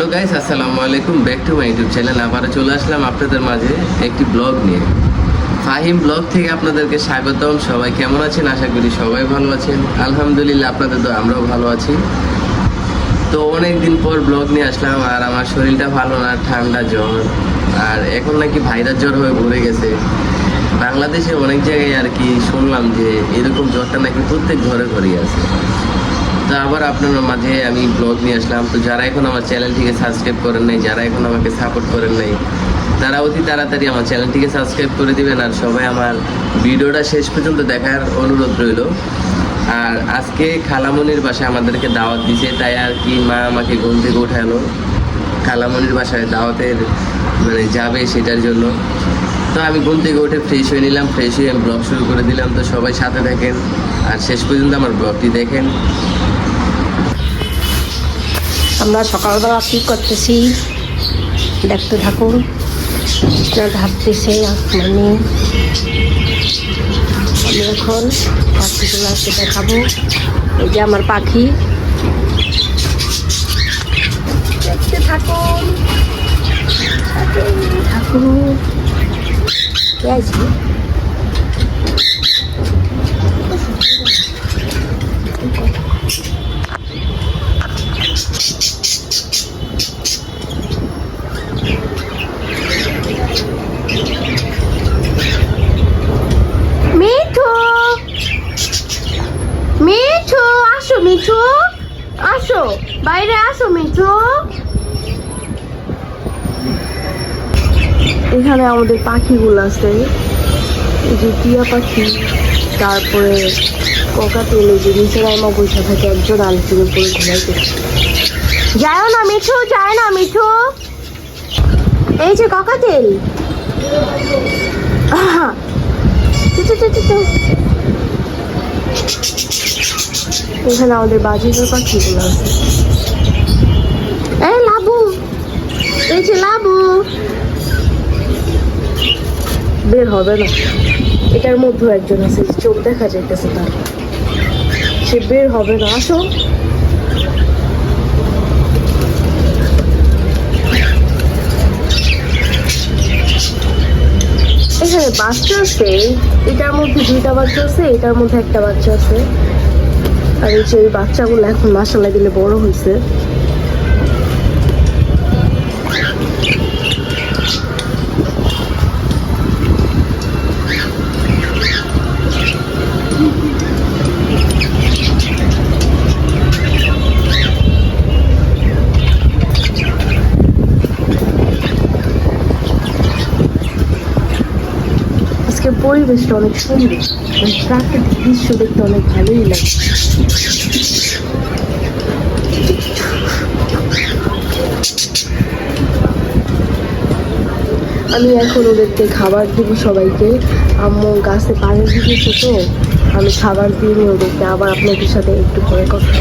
Hello guys আসসালামু আলাইকুম back to my YouTube channel আবারও চলে আসলাম আপনাদের মাঝে একটি ব্লগ নিয়ে। ফাহিম ব্লগ থেকে আপনাদেরকে স্বাগতম। সবাই কেমন আছেন? আশা করি সবাই ভালো আছেন। আলহামদুলিল্লাহ, আপনাদের তো আমরাও ভালো আছি। তো অনেক দিন পর ব্লগ নিয়ে আসলাম আর আমার শরীরটা ভালো না, ঠান্ডা জ্বর। আর এখন নাকি ভাইরাস জ্বর হয়ে ভরে গেছে। বাংলাদেশে অনেক জায়গায় আর কি শুনলাম যে এরকম জ্বরটা নাকি প্রত্যেক ঘরে ঘরেই আছে। তো আবার আপনার মাঝে আমি ব্লগ নিয়ে আসলাম। তো যারা এখন আমার চ্যানেলটিকে সাবস্ক্রাইব করেন নাই, যারা এখন আমাকে সাপোর্ট করেন নাই, তারা অতি তাড়াতাড়ি আমার চ্যানেলটিকে সাবস্ক্রাইব করে দিবেন আর সবাই আমার ভিডিওটা শেষ পর্যন্ত দেখার অনুরোধ রইল। আর আজকে খালামনির বাসায় আমাদেরকে দাওয়াত দিছে, তাই আর কি মা আমাকে ঘুম থেকে উঠালো খালামনির বাসায় দাওয়াতের মানে যাবে সেটার জন্য। তো আমি ঘুম থেকে উঠে ফ্রেশ হয়ে নিলাম ফ্রেশ হয়ে আমি ব্লগ শুরু করে দিলাম। তো সবাই সাথে থাকেন, আর শেষ পর্যন্ত আমার ব্লগটি দেখেন। আমরা সকালবেলা কী করতেছি? দেখতে থাকুন। ভাবতেছে মানে আমি এখন পাখিগুলোকে দেখাবো। এই যে আমার পাখি। দেখতে থাকুন। থাকুন। কে আছে মিঠু আসো মিঠু আসো বাইরে আসো মিঠু এখানে আমাদের পাখিগুলো আছে। এই যে টিয়া পাখি, তারপরে ককাতেল এই যে নিচে রাইমা বৈশা থাকে, একজন আলোচনা করে ঘুমাইতে যাও না, মিঠু যায় না, মিঠু। এই যে চু। এখানে আমাদের বাজিকার পাখিগুলো আছে। এই লাবু। এই যে লাবু। বের হবে না। এটার মধ্যে একজন আছে চোখ দেখা যাইতেছে তার। সে বের হবে না। আসো। এখানে বাচ্চা আছে, এটার মধ্যে দুইটা বাচ্চা আছে, এটার মধ্যে একটা বাচ্চা আছে। আর এই যে বাচ্চাগুলো এখন মাসাল্লাহ দিলে বড় হয়েছে পরিবেশটা অনেক সুন্দর মানে প্রাকৃতিক দৃশ্য দেখতে অনেক ভালোই লাগে আমি এখন ওদেরকে খাবার দিব সবাইকে। আম্মু গাছে পানি দিতেছে তো, আমি খাবার দিয়ে নিই ওদেরকে আবার আপনাদের সাথে একটু পরে কথা।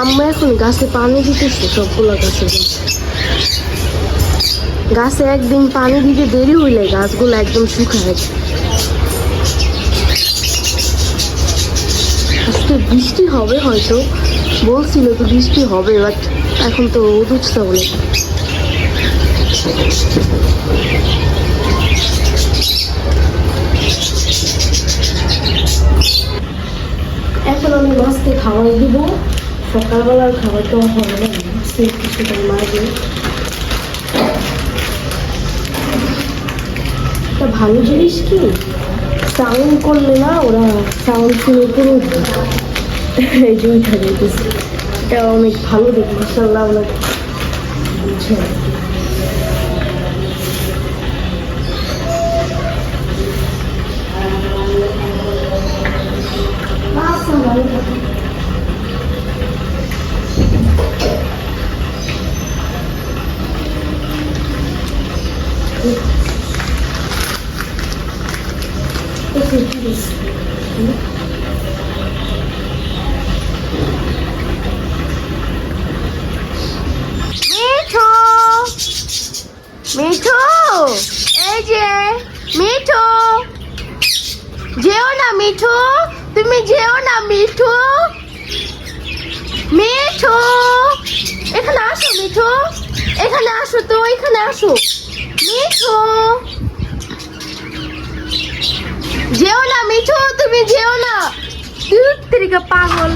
আম্মু এখন গাছে পানি দিতেছে সবগুলো গাছে। গাছে একদিন পানি দিতে দেরি হইলে গাছগুলো একদম শুকায় আজকে বৃষ্টি হবে হয়তো। বলছিল তো বৃষ্টি হবে বাট এখন তো রোদ উঠছে বলে। এখন আমি মাছকে খাবার দিব। সকালবেলার খাবার তো হবে না। সে কিছুটা মারবে ভালো জিনিস কি? সাউন্ড করলে না ওরা সাউন্ড শুনে করে এই জন্য এটা অনেক ভালো দেখি ইনশাল্লাহ ওরা বুঝছে এই যে, মিঠু। যেও না, মিঠু। তুমি যেও না, মিঠু। মিঠু। এখানে আসো, মিঠু। এখানে আসো তো, এখানে আসো। মিঠু। যেও না, মিঠু, তুমি যেও না। পাগল।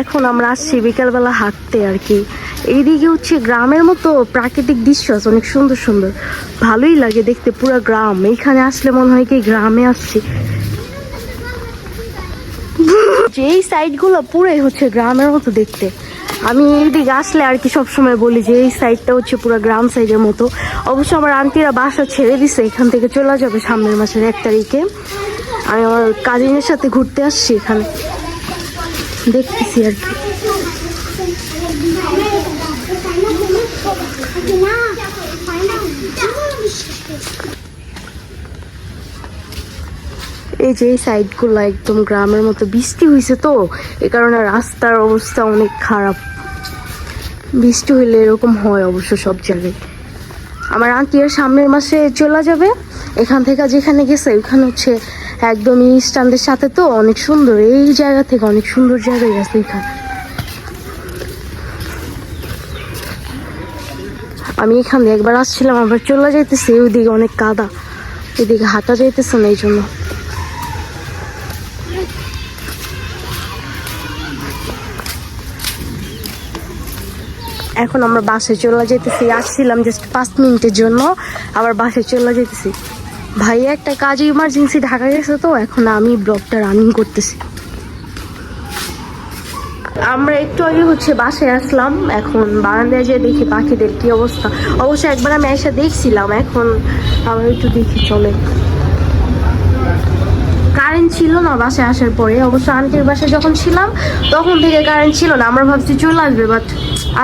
এখন আমরা আসছি বিকালবেলা হাঁটতে আর কি। এইদিকে হচ্ছে গ্রামের মতো প্রাকৃতিক দৃশ্য আছে, অনেক সুন্দর সুন্দর। ভালোই লাগে দেখতে পুরো গ্রাম। এইখানে আসলে মনে হয় কি গ্রামে আসছি। যে এই সাইডগুলো পুরোই হচ্ছে গ্রামের মতো দেখতে। আমি এইদিকে আসলে আর কি সবসময় বলি যে এই সাইডটা হচ্ছে পুরো গ্রাম সাইডের মতো। অবশ্য আমার আন্টিরা বাসা ছেড়ে দিছে, এখান থেকে চলে যাবে সামনের মাসের এক তারিখে। আমি আমার কাজিনের সাথে ঘুরতে আসছি এখানে। দেখতেছি আর কি। এই যে সাইডগুলো একদম গ্রামের মতো বৃষ্টি হয়েছে তো, এ কারণে রাস্তার অবস্থা অনেক খারাপ। বৃষ্টি হইলে এরকম হয় অবশ্য সব জায়গায়। আমার আন্টির সামনের মাসে চলে যাবে, এখান থেকে যেখানে গেছে ওইখানে হচ্ছে একদম স্ট্যান্ডের সাথে তো অনেক সুন্দর। এই জায়গা থেকে অনেক সুন্দর জায়গায় গেছে এখানে। আমি এখান দিয়ে একবার আসছিলাম, আবার চলে যাইতেছি, ওইদিকে অনেক কাদা। ওইদিকে হাঁটা যাইতেছে না এই জন্য এখন আমরা বাসে চলে যেতেছি আসছিলাম জাস্ট পাঁচ মিনিটের জন্য, আবার বাসে চলে যেতেছি ভাইয়া একটা কাজে ইমার্জেন্সি ঢাকা গেছে তো, এখন আমি ব্লগটা রানিং করতেছি। আমরা একটু আগে হচ্ছে বাসায় আসলাম, এখন বারান্দায় যেয়ে দেখি পাখিদের কি অবস্থা। অবশ্য একবার আমি এসে দেখছিলাম, এখন আবার একটু দেখি চলে। কারেন্ট ছিল না বাসায় আসার পরে, অবশ্য আন্টির বাসায় যখন ছিলাম, তখন থেকে কারেন্ট ছিল না। আমরা ভাবছি চলে আসবে বাট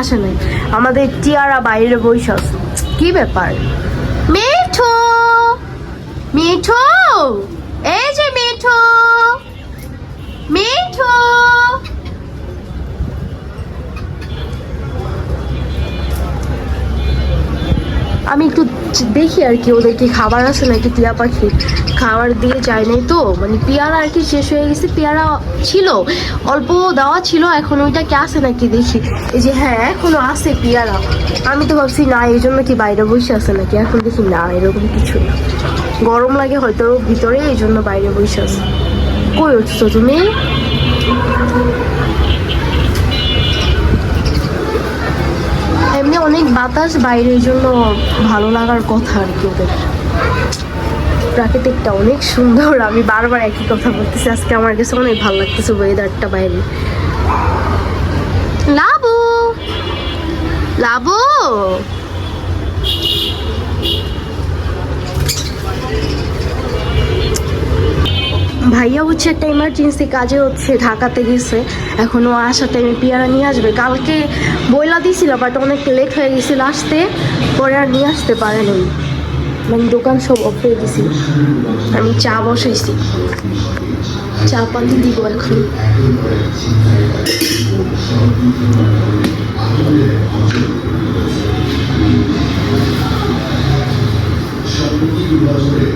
আসে নাই। আমাদের টিয়ারা বাইরে বৈশাখ। কি ব্যাপার? মিঠু! মিঠু, এই যে মিঠু মিঠু। আমি একটু দেখি আর কি, ওদের কি খাবার আছে নাকি টিয়া পাখি? খাবার দিয়ে যায় নাই তো মানে পেয়ারা আর কি শেষ হয়ে গেছে, পেয়ারা ছিল, অল্প দেওয়া ছিল, এখন ওইটা কি আছে নাকি দেখি। এই যে হ্যাঁ এখনও আছে পেয়ারা। আমি তো ভাবছি না, এই জন্য কি বাইরে বসে আছে নাকি? এখন দেখি না, এরকম কিছু না। গরম লাগে হয়তো ভিতরে, এই জন্য বাইরে বসে আছে। কই উঠছো তুমি? এমনি অনেক বাতাস বাইরের জন্য ভালো লাগার কথা আর কি ওদের। প্রাকৃতিকটা অনেক সুন্দর, আমি বারবার একই কথা বলতেছি, আজকে আমার কাছে অনেক ভালো লাগতেছে ওয়েদারটা বাইরে। লাবু! লাবু! ভাইয়া হচ্ছে একটা ইমার্জেন্সি কাজে হচ্ছে ঢাকাতে গেছে। এখন ও আসার টাইমে পেয়ারা নিয়ে আসবে। কালকে বইলা দিয়েছিল বাট অনেক লেট হয়ে গেছিল আসতে। পরে আর নিয়ে আসতে পারেনি মানে দোকান সব অফ করে দিছিল আমি চা বসাইছি। চা পানি দিব এখন।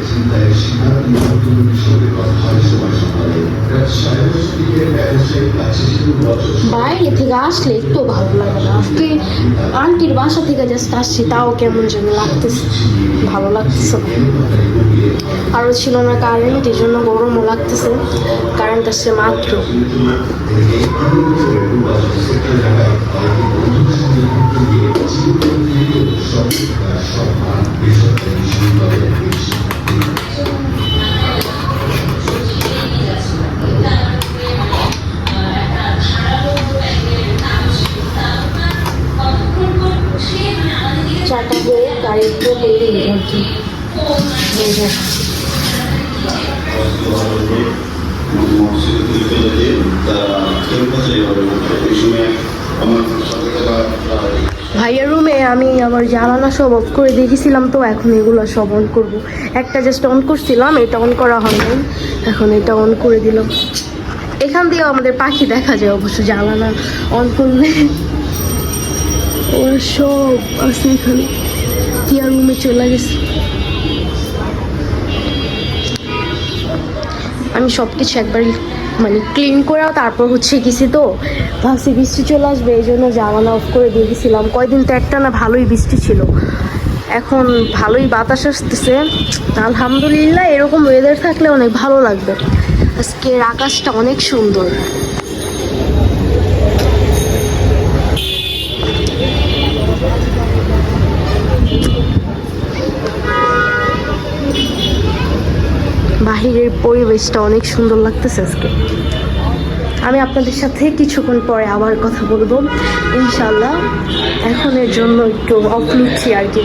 চিন্তায় বাইরে থেকে আসলে একটু ভালো লাগে না আজকে আন্টির বাসা থেকে জাস্ট আসছি, তাও কেমন যেন লাগতেছে, ভালো লাগতেছে। আরও ছিল না কারেন্ট এই জন্য গরমও লাগতেছে কারেন্ট আসছে মাত্র আমার সব অফ করে দেখেছিলাম তো এখন এগুলো সব অন করব। একটা জাস্ট অন করছিলাম, এটা অন করা হয়নি এখন এটা অন করে দিলাম। এখান দিয়েও আমাদের পাখি দেখা যায়, অবশ্য জ্বালানা অন করলে। ওরা সব আছে এখানে। টিয়ার রুমে চলে গেছে। আমি সব কিছু একবার মানে ক্লিন করেও তারপর হচ্ছে গেছি তো। ভাবছি বৃষ্টি চলে আসবে, এই জন্য জামানা অফ করে দিয়ে গেছিলাম। কয়দিন তো একটা না ভালোই বৃষ্টি ছিল। এখন ভালোই বাতাস আসতেছে। আলহামদুলিল্লাহ এরকম ওয়েদার থাকলে অনেক ভালো লাগবে। আজকের আকাশটা অনেক সুন্দর। বাহিরের পরিবেশটা অনেক সুন্দর লাগতেছে আজকে। আমি আপনাদের সাথে কিছুক্ষণ পরে আবার কথা বলব ইনশাল্লাহ এখনের জন্য একটু অফ আর কি।